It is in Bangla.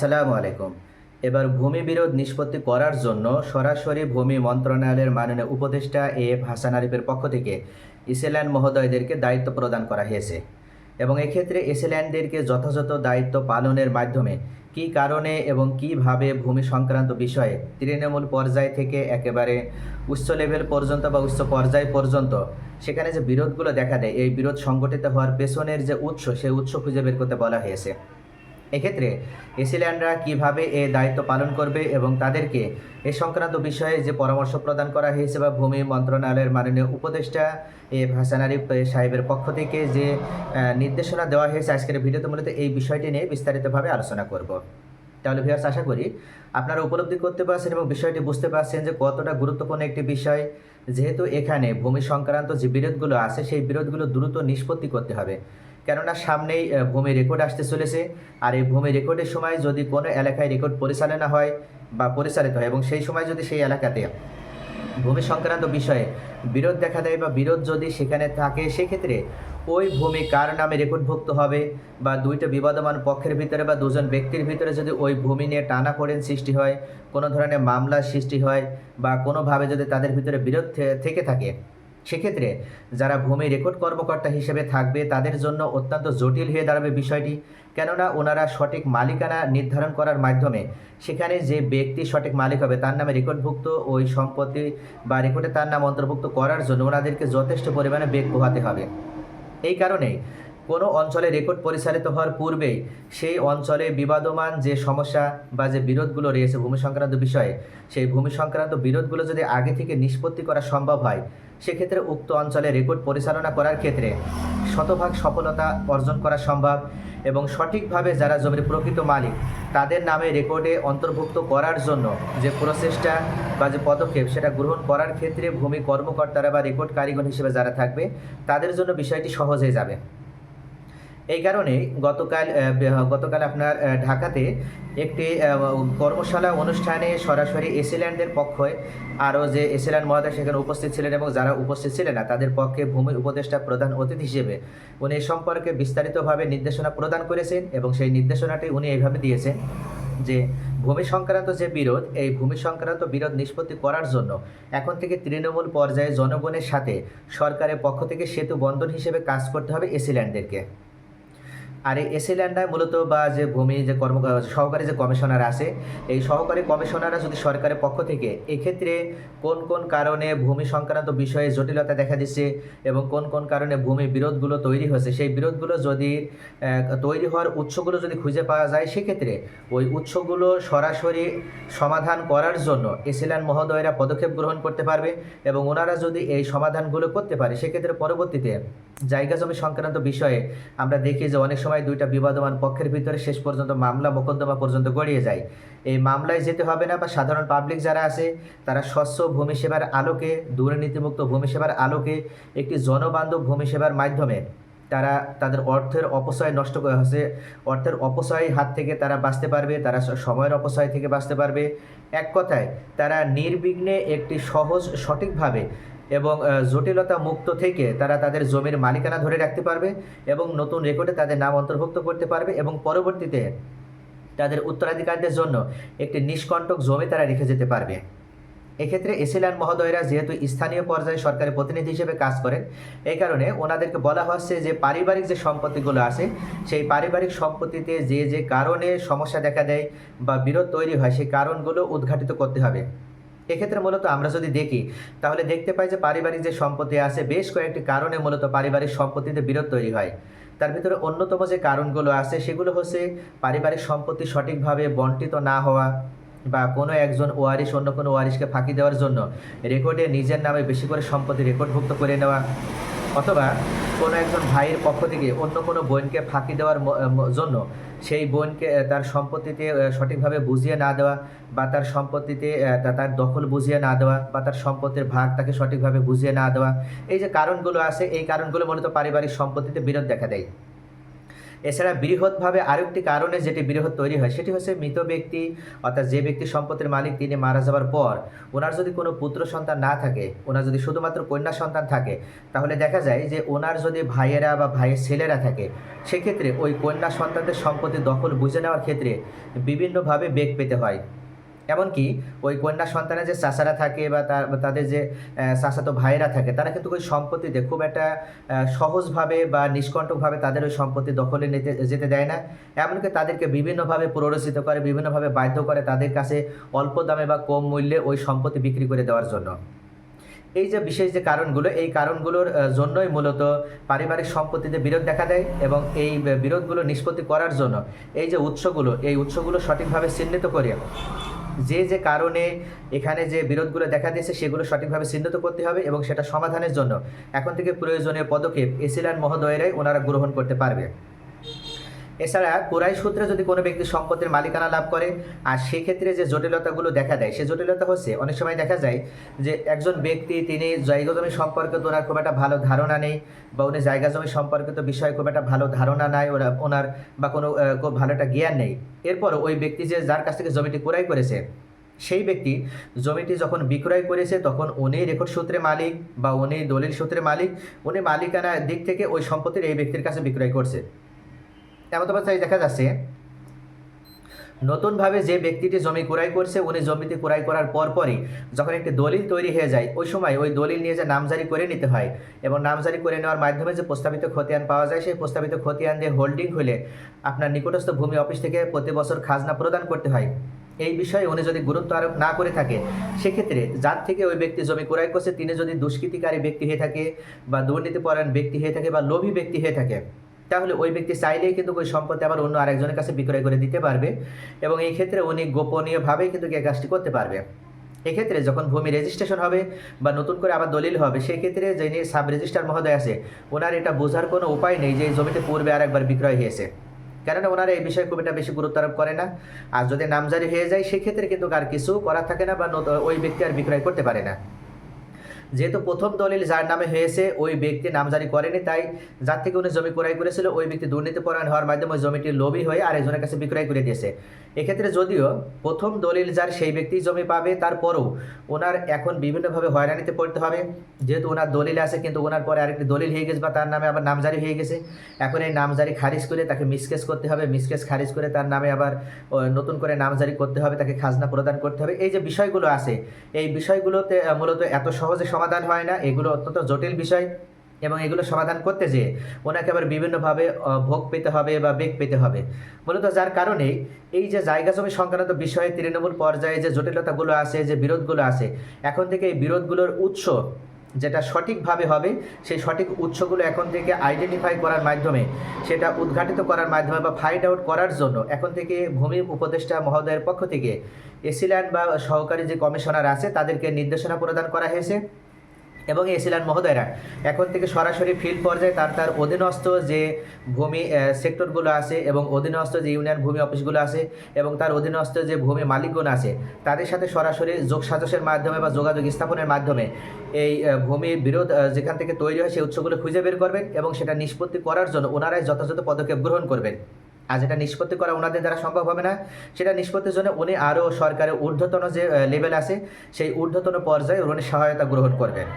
আসসালামু আলাইকুম। এবার ভূমি বিরোধ নিষ্পত্তি করার জন্য সরাসরি ভূমি মন্ত্রণালয়ের মাননীয় উপদেষ্টা এ এফ হাসান আরিফের পক্ষ থেকে ইসেল্যান্ড মহোদয়দেরকে দায়িত্ব প্রদান করা হয়েছে। এবং এক্ষেত্রে এসেল্যান্ডদেরকে যথাযথ দায়িত্ব পালনের মাধ্যমে কী কারণে এবং কীভাবে ভূমি সংক্রান্ত বিষয়ে তৃণমূল পর্যায় থেকে একেবারে উচ্চ লেভেল পর্যন্ত বা উচ্চ পর্যায় পর্যন্ত সেখানে যে বিরোধগুলো দেখা দেয়, এই বিরোধ সংগঠিত হওয়ার পেছনের যে উৎস, সেই উৎস খুঁজে বের করতে বলা হয়েছে। এক্ষেত্রে এসিল্যান্ডরা কীভাবে এ দায়িত্ব পালন করবে এবং তাদেরকে এ সংক্রান্ত বিষয়ে যে পরামর্শ প্রদান করা হয়েছে বা ভূমি মন্ত্রণালয়ের মাননীয় উপদেষ্টা এ হাসান আরিফ সাহেবের পক্ষ থেকে যে নির্দেশনা দেওয়া হয়েছে আজকের ভিডিওতে মূলত এই বিষয়টি নিয়ে বিস্তারিতভাবে আলোচনা করব। তাহলে ভিউয়ার্স আশা করি আপনারা উপলব্ধি করতে পারছেন এবং বিষয়টি বুঝতে পারছেন যে কতটা গুরুত্বপূর্ণ একটি বিষয়। যেহেতু এখানে ভূমি সংক্রান্ত যে বিরোধগুলো আছে, সেই বিরোধগুলো দ্রুত নিষ্পত্তি করতে হবে। কেননা সামনেই ভূমি রেকর্ড আসতে চলেছে। আর এই ভূমি রেকর্ডের সময় যদি কোনো এলাকায় রেকর্ড পরিচালনা হয় বা পরিচালিত হয় এবং সেই সময় যদি সেই এলাকাতে ভূমি সংক্রান্ত বিষয়ে বিরোধ দেখা দেয় বা বিরোধ যদি সেখানে থাকে, সেক্ষেত্রে ওই ভূমি কার নামে রেকর্ডভুক্ত হবে বা দুইটা বিবাদমান পক্ষের ভিতরে বা দুজন ব্যক্তির ভিতরে যদি ওই ভূমি নিয়ে টানাপোড়েন সৃষ্টি হয়, কোনো ধরনের মামলার সৃষ্টি হয় বা কোনোভাবে যদি তাদের ভিতরে বিরোধ থেকে থাকে সেক্ষেত্রে যারা ভূমি রেকর্ড কর্মকর্তা হিসেবে থাকবে, তাদের জন্য অত্যন্ত জটিল হয়ে দাঁড়াবে বিষয়টি। কেননা, ওনারা সঠিক মালিকানা নির্ধারণ করার মাধ্যমে সেখানে যে ব্যক্তি সঠিক মালিক হবে, তার নামে রেকর্ডভুক্ত, ওই সম্পত্তি বা রেকর্ডে তার নাম অন্তর্ভুক্ত করার জন্য ওনাদেরকে যথেষ্ট পরিমাণে বেগ পোহাতে হবে। এই কারণেই কোনো অঞ্চলে রেকর্ড পরিচালিত হওয়ার পূর্বেই সেই অঞ্চলে বিবাদমান যে সমস্যা বা যে বিরোধগুলো রয়েছে ভূমি সংক্রান্ত বিষয়ে, সেই ভূমি সংক্রান্ত বিরোধগুলো যদি আগে থেকে নিষ্পত্তি করা সম্ভব হয়, সেক্ষেত্রে উক্ত অঞ্চলে রেকর্ড পরিচালনা করার ক্ষেত্রে শতভাগ সফলতা অর্জন করা সম্ভব এবং সঠিকভাবে যারা জমির প্রকৃত মালিক, তাদের নামে রেকর্ডে অন্তর্ভুক্ত করার জন্য যে প্রচেষ্টা বা যে পদক্ষেপ, সেটা গ্রহণ করার ক্ষেত্রে ভূমি কর্মকর্তারা বা রেকর্ড কারিগর হিসেবে যারা থাকবে, তাদের জন্য বিষয়টি সহজ হয়ে যাবে। এই কারণে গতকাল গতকাল আপনার ঢাকাতে একটি কর্মশালা অনুষ্ঠানে সরাসরি এসিল্যান্ডের পক্ষে আরও যে এসিল্যান্ড মহোদয় সেখানে উপস্থিত ছিলেন এবং যারা উপস্থিত ছিলেন না, তাদের পক্ষে ভূমি উপদেষ্টা প্রধান অতিথি হিসেবে উনি এ সম্পর্কে বিস্তারিতভাবে নির্দেশনা প্রদান করেছেন এবং সেই নির্দেশনাটি উনি এইভাবে দিয়েছেন যে ভূমি সংক্রান্ত যে বিরোধ, এই ভূমি সংক্রান্ত বিরোধ নিষ্পত্তি করার জন্য এখন থেকে তৃণমূল পর্যায়ে জনগণের সাথে সরকারের পক্ষ থেকে সেতু বন্ধন হিসেবে কাজ করতে হবে এসিল্যান্ডদেরকে। আর এই এসিল্যান্ডায় মূলত বা যে ভূমি, যে কর্ম, সহকারী যে কমিশনার আছে, এই সহকারী কমিশনাররা যদি সরকারের পক্ষ থেকে এক্ষেত্রে কোন কোন কারণে ভূমি সংক্রান্ত বিষয়ে জটিলতা দেখা দিচ্ছে এবং কোন কোন কারণে ভূমি বিরোধগুলো তৈরি হয়েছে, সেই বিরোধগুলো যদি তৈরি হওয়ার উৎসগুলো যদি খুঁজে পাওয়া যায়, সেক্ষেত্রে ওই উৎসগুলো সরাসরি সমাধান করার জন্য এসিল্যান্ড মহোদয়রা পদক্ষেপ গ্রহণ করতে পারবে এবং ওনারা যদি এই সমাধানগুলো করতে পারে, সেক্ষেত্রে পরবর্তীতে জায়গা জমি সংক্রান্ত বিষয়ে আমরা দেখি যে অনেক সময় দুইটা বিবাদমান পক্ষের ভিতরে শেষ পর্যন্ত মামলা মোকদ্দমা পর্যন্ত গড়িয়ে যায়। এই মামলায় যেতে হবে না বা সাধারণ পাবলিক যারা আছে, তারা স্বচ্ছ ভূমি সেবার আলোকে, দুর্নীতিমুক্ত ভূমি সেবার আলোকে একটি জনবান্ধব ভূমি সেবার মাধ্যমে তারা তাদের অর্থের অপচয় নষ্ট করে হচ্ছে। অর্থের অপচয় হাত থেকে তারা বাঁচতে পারবে, তারা সময়ের অপচয় থেকে বাঁচতে পারবে। এক কথায়, তারা নির্বিঘ্নে একটি সহজ সঠিকভাবে এবং জটিলতা মুক্ত থেকে তারা তাদের জমির মালিকানা ধরে রাখতে পারবে এবং নতুন রেকর্ডে তাদের নাম অন্তর্ভুক্ত করতে পারবে এবং পরবর্তীতে তাদের উত্তরাধিকারদের জন্য একটি নিষ্কণ্টক জমি তারা রেখে যেতে পারবে। এক্ষেত্রে এসিলান মহোদয়রা যেহেতু স্থানীয় পর্যায়ে সরকারি প্রতিনিধি হিসেবে কাজ করেন, এই কারণে ওনাদেরকে বলা হচ্ছে যে পারিবারিক যে সম্পত্তিগুলো আছে, সেই পারিবারিক সম্পত্তিতে যে যে কারণে সমস্যা দেখা দেয় বা বিরোধ তৈরি হয়, সেই কারণগুলো উদ্ঘাটিত করতে হবে। এক্ষেত্রে মূলত আমরা যদি দেখি, তাহলে দেখতে পাই যে পারিবারিক যে সম্পত্তি আছে, বেশ কয়েকটি কারণে মূলত পারিবারিক সম্পত্তিতে বিরোধ তৈরি হয়। তার ভিতরে অন্যতম যে কারণগুলো আছে, সেগুলো হচ্ছে পারিবারিক সম্পত্তি সঠিকভাবে বন্টিত না হওয়া বা কোনো একজন ওয়ারিশ অন্য কোনো ওয়ারিশকে ফাঁকি দেওয়ার জন্য রেকর্ডে নিজের নামে বেশি করে সম্পত্তি রেকর্ডভুক্ত করে নেওয়া। অথবা কোনো একজন ভাইয়ের পক্ষ থেকে অন্য কোনো বোনকে ফাঁকি দেওয়ার জন্য সেই বোনকে তার সম্পত্তিতে সঠিকভাবে বুঝিয়ে না দেওয়া বা তার সম্পত্তিতে তার দখল বুঝিয়ে না দেওয়া বা তার সম্পত্তির ভাগ তাকে সঠিকভাবে বুঝিয়ে না দেওয়া, এই যে কারণগুলো আছে, এই কারণগুলো মূলত পারিবারিক সম্পত্তিতে বিরোধ দেখা দেয়। এছাড়া বৃহৎভাবে আরেকটি কারণে যেটি বৃহৎ তৈরি হয়, সেটি হচ্ছে মৃত ব্যক্তি, অর্থাৎ যে ব্যক্তি সম্পত্তির মালিক, তিনি মারা যাওয়ার পর ওনার যদি কোনো পুত্র সন্তান না থাকে, ওনার যদি শুধুমাত্র কন্যা সন্তান থাকে, তাহলে দেখা যায় যে ওনার যদি ভাইয়েরা বা ভাইয়ের ছেলেরা থাকে, সেক্ষেত্রে ওই কন্যা সন্তানদের সম্পত্তি দখল বুঝে নেওয়ার ক্ষেত্রে বিভিন্নভাবে বেগ পেতে হয়। এমনকি ওই কন্যা সন্তানের যে চাষারা থাকে বা তাদের যে চাচাতো ভাইয়েরা থাকে, তারা কিন্তু ওই সম্পত্তিতে খুব একটা সহজভাবে বা নিষ্কণ্টকভাবে তাদের ওই সম্পত্তি দখলে নিতে, যেতে দেয় না। এমনকি তাদেরকে বিভিন্নভাবে প্ররোচিত করে, বিভিন্নভাবে বাধ্য করে তাদের কাছে অল্প দামে বা কম মূল্যে ওই সম্পত্তি বিক্রি করে দেওয়ার জন্য। এই যে বিশেষ যে কারণগুলো, এই কারণগুলোর জন্যই মূলত পারিবারিক সম্পত্তিতে বিরোধ দেখা দেয় এবং এই বিরোধগুলো নিষ্পত্তি করার জন্য এই যে উৎসগুলো, এই উৎসগুলো সঠিকভাবে চিহ্নিত করে যে যে কারণে এখানে যে বিরোধগুলো দেখা দিয়েছে, সেগুলো সঠিকভাবে চিহ্নিত করতে হবে এবং সেটা সমাধানের জন্য এখন থেকে প্রয়োজনীয় পদক্ষেপ এসিলান মহোদয়েরাই ওনারা গ্রহণ করতে পারবে। এছাড়া কুরাই সূত্রে যদি কোনো ব্যক্তি সম্পত্তির মালিকানা লাভ করে, আর সেক্ষেত্রে যে জটিলতাগুলো দেখা দেয়, সে জটিলতা হচ্ছে, অনেক সময় দেখা যায় যে একজন ব্যক্তি, তিনি জায়গা জমি সম্পর্কিত ওনার খুব একটা ভালো ধারণা নেই, বা উনি জায়গা জমি সম্পর্কিত বিষয়ে খুব একটা ভালো ধারণা নাই, ওরা, ওনার বা কোনো খুব ভালো একটা জ্ঞান নেই। এরপর ওই ব্যক্তি যে যার কাছ থেকে জমিটি ক্রয় করেছে, সেই ব্যক্তি জমিটি যখন বিক্রয় করেছে, তখন উনি রেকর্ড সূত্রে মালিক বা উনি দলিল সূত্রে মালিক, উনি মালিকানা দিক থেকে ওই সম্পত্তির এই ব্যক্তির কাছে বিক্রয় করছে। এমন অবস্থায় দেখা যাচ্ছে? নতুনভাবে যে ব্যক্তিটি জমি ক্রয় করছে, উনি জমিটি ক্রয় করার পরপরই যখন একটি দলিল তৈরি হয়ে যায়, ওই সময় ওই দলিল নিয়ে যে নামজারি করে নিতে হয় এবং নামজারি করে নেওয়ার মাধ্যমে যে প্রস্তাবিত খতিয়ান পাওয়া যায়, সেই প্রস্তাবিত খতিয়ান দিয়ে হোল্ডিং হলে আপনার নিকটস্থ ভূমি অফিস থেকে প্রতি বছর খাজনা প্রদান করতে হয়। এই বিষয়ে উনি যদি গুরুত্ব আরোপ না করে থাকে, সেক্ষেত্রে যার থেকে ওই ব্যক্তি জমি ক্রয় করছে, তিনি যদি দুষ্কৃতিকারী ব্যক্তি হয়ে থাকে বা দুর্নীতিপরায়ণ ব্যক্তি হয়ে থাকে বা লোভী ব্যক্তি হয়ে থাকে তাহলে ওই ব্যক্তি চাইলেই কিন্তু ওই সম্পত্তি আবার অন্য আরেকজনের কাছে বিক্রয় করে দিতে পারবে এবং এই ক্ষেত্রে উনি গোপনীয়ভাবেই কিন্তু এই কাজটি করতে পারবে। এক্ষেত্রে যখন ভূমি রেজিস্ট্রেশন হবে বা নতুন করে আবার দলিল হবে সেই ক্ষেত্রে যিনি সাব রেজিস্ট্রার মহোদয় আছে, ওনার এটা বোঝার কোনো উপায় নেই যে এই জমিতে পূর্বে আরেকবার বিক্রয় হয়েছে। কেননা ওনারা এই বিষয়ে খুব একটা বেশি গুরুত্ব আরোপ করে না। আর যদি নামজারি হয়ে যায়, সেক্ষেত্রে কিন্তু আর কিছু করার থাকে না বা ওই ব্যক্তি আর বিক্রয় করতে পারে না। যেহেতু প্রথম দলিল যার নামে হয়েছে, ওই ব্যক্তি নামজারি করেনি, তাই যার থেকে উনি জমি ক্রয় করেছিল, ওই ব্যক্তি দুর্নীতিপরায়ণ হওয়ার মাধ্যমে জমিটি লোভী হয়ে আরেকজনের কাছে বিক্রয় করে দিয়েছে। এক্ষেত্রে যদিও প্রথম দলিল যার সেই ব্যক্তি জমি পাবে, তারপরও ওনার এখন বিভিন্নভাবে হয়রানিতে পড়তে হবে। যেহেতু ওনার দলিল আছে, কিন্তু ওনার পরে আরেকটি দলিল হয়ে গেছে বা তার নামে আবার নামজারি হয়ে গেছে। এখন এই নামজারি খারিজ করে তাকে মিসকেস করতে হবে, মিসকেস খারিজ করে তার নামে আবার নতুন করে নামজারি করতে হবে, তাকে খাজনা প্রদান করতে হবে। এই যে বিষয়গুলো আছে, এই বিষয়গুলোতে মূলত এত সহজে সমাধান হয় না। এগুলো অত্যন্ত জটিল বিষয়। এবং এগুলো সমাধান করতে যেয়ে ওনাকে আবার বিভিন্নভাবে ভোগ পেতে হবে বা বেগ পেতে হবে। মূলত যার কারণে এই যে জায়গা জমি সংক্রান্ত বিষয়ে তৃণমূল পর্যায়ে যে জটিলতাগুলো আছে, যে বিরোধগুলো আছে, এখন থেকে এই বিরোধগুলোর উৎস যেটা সঠিকভাবে হবে, সেই সঠিক উৎসগুলো এখন থেকে আইডেন্টিফাই করার মাধ্যমে, সেটা উদ্ঘাটিত করার মাধ্যমে বা ফাইন্ড আউট করার জন্য এখন থেকে ভূমি উপদেষ্টা মহোদয়ের পক্ষ থেকে এসিল্যান্ড বা সহকারী যে কমিশনার আছে, তাদেরকে নির্দেশনা প্রদান করা হয়েছে। এবং এই এসিল্যান্ড মহোদয়রা। এখন থেকে সরাসরি ফিল্ড পর্যায়ে তার তার অধীনস্থ যে ভূমি সেক্টরগুলো আছে এবং অধীনস্থ যে ইউনিয়ন ভূমি অফিসগুলো আছে এবং তার অধীনস্থ যে ভূমি মালিকগণ আছে, তাদের সাথে সরাসরি যোগ সাজসের মাধ্যমে বা যোগাযোগ স্থাপনের মাধ্যমে এই ভূমির বিরোধ যেখান থেকে তৈরি হয় সেই উৎসগুলো খুঁজে বের করবেন এবং সেটা নিষ্পত্তি করার জন্য ওনারাই যথাযথ পদক্ষেপ গ্রহণ করবেন। আর যেটা নিষ্পত্তি করা ওনাদের দ্বারা সম্ভব হবে না, সেটা নিষ্পত্তির জন্য উনি আরও সরকারের ঊর্ধ্বতন যে লেভেল আছে, সেই ঊর্ধ্বতন পর্যায়ে উনি সহায়তা গ্রহণ করবেন।